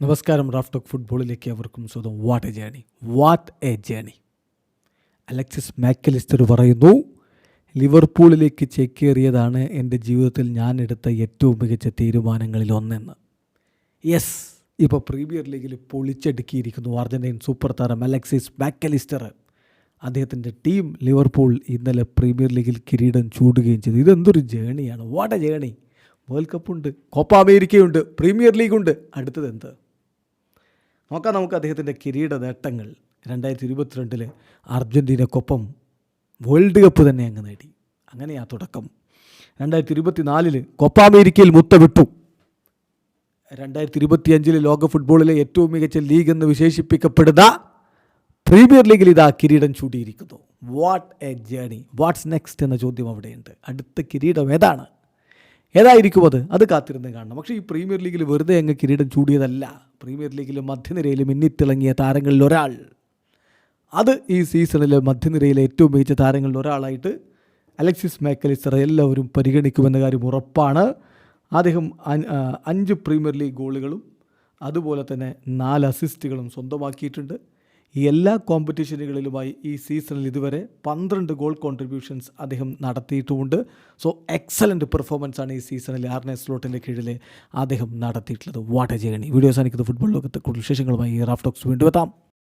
നമസ്കാരം Raf talk ഫുട്ബോളിലേക്ക് അവർക്കും സ്വന്തം. What a journey what a journey Alexis Mac Allister പറയുന്നു ലിവർപൂളിലേക്ക് ചേക്കേറിയതാണ് എന്റെ ജീവിതത്തിൽ ഞാൻ എടുത്ത ഏറ്റവും മികച്ച തീരുമാനങ്ങളിൽ ഒന്നെന്ന്. യെസ് ഇപ്പോൾ പ്രീമിയർ ലീഗിൽ പൊളിച്ചടുക്കിയിരിക്കുന്നു അർജന്റീൻ സൂപ്പർ താരം അലക്സിസ് മാക്കലിസ്റ്റർ അദ്ദേഹത്തിന്റെ ടീം ലിവർപൂൾ ഇന്നലെ പ്രീമിയർ ലീഗിൽ കിരീടം ചൂടുകയും ചെയ്തു. ഇതെന്തൊരു ജേണിയാണ് വാട്ട് എ ജേണി വേൾഡ് കപ്പുണ്ട് കോപ്പ അമേരിക്കയുണ്ട് പ്രീമിയർ ലീഗുണ്ട് അടുത്തത് എന്ത്? നോക്കാം നമുക്ക് അദ്ദേഹത്തിന്റെ കിരീട നേട്ടങ്ങൾ. രണ്ടായിരത്തി ഇരുപത്തിരണ്ടിൽ അർജന്റീനക്കൊപ്പം വേൾഡ് കപ്പ് തന്നെ അങ്ങ് നേടി. അങ്ങനെയാ തുടക്കം. രണ്ടായിരത്തി ഇരുപത്തി നാലിൽ കൊപ്പ അമേരിക്കയിൽ മുത്തവിട്ടു. രണ്ടായിരത്തി ഇരുപത്തി അഞ്ചിൽ ലോക ഫുട്ബോളിലെ ഏറ്റവും മികച്ച ലീഗ് എന്ന് വിശേഷിപ്പിക്കപ്പെടുന്ന പ്രീമിയർ ലീഗിൽ ഇതാ കിരീടം ചൂടിയിരിക്കുന്നു what a journey. What's next എന്ന ചോദ്യം അവിടെയുണ്ട്. അടുത്ത കിരീടം ഏതാണ്? ഏതായിരിക്കും അത്? അത് കാത്തിരുന്ന് കാണണം. പക്ഷേ ഈ പ്രീമിയർ ലീഗിൽ വെറുതെ അങ്ങ് കിരീടം ചൂടിയതല്ല. പ്രീമിയർ ലീഗിൽ മധ്യനിരയിലും മിന്നിത്തിളങ്ങിയ താരങ്ങളിൽ ഒരാൾ. അത് ഈ സീസണിലെ മധ്യനിരയിലെ ഏറ്റവും മികച്ച താരങ്ങളിൽ ഒരാളായിട്ട് അലക്സിസ് മാക്കലിസ്റ്റർ എല്ലാവരും പരിഗണിക്കുമെന്ന കാര്യം ഉറപ്പാണ്. അദ്ദേഹം അഞ്ച് പ്രീമിയർ ലീഗ് ഗോളുകളും അതുപോലെ തന്നെ നാല് അസിസ്റ്റുകളും സ്വന്തമാക്കിയിട്ടുണ്ട്. എല്ലാ കോമ്പറ്റീഷനുകളിലുമായി ഈ സീസണിൽ ഇതുവരെ പന്ത്രണ്ട് ഗോൾ കോൺട്രിബ്യൂഷൻസ് അദ്ദേഹം നടത്തിയിട്ടുമുണ്ട്. സോ എക്സലന്റ് പെർഫോമൻസ് ആണ് ഈ സീസണിൽ ആർനെ സ്ലോട്ടിന്റെ കീഴിൽ അദ്ദേഹം നടത്തിയിട്ടുള്ളത്. What a journey. വീഡിയോസ് സാധിക്കുന്നത് ഫുട്ബോൾ ലോകത്തെ കൂടുതൽ വിശേഷങ്ങളുമായി റാഫ്റ്റോക്സ് വീണ്ടും എത്താം.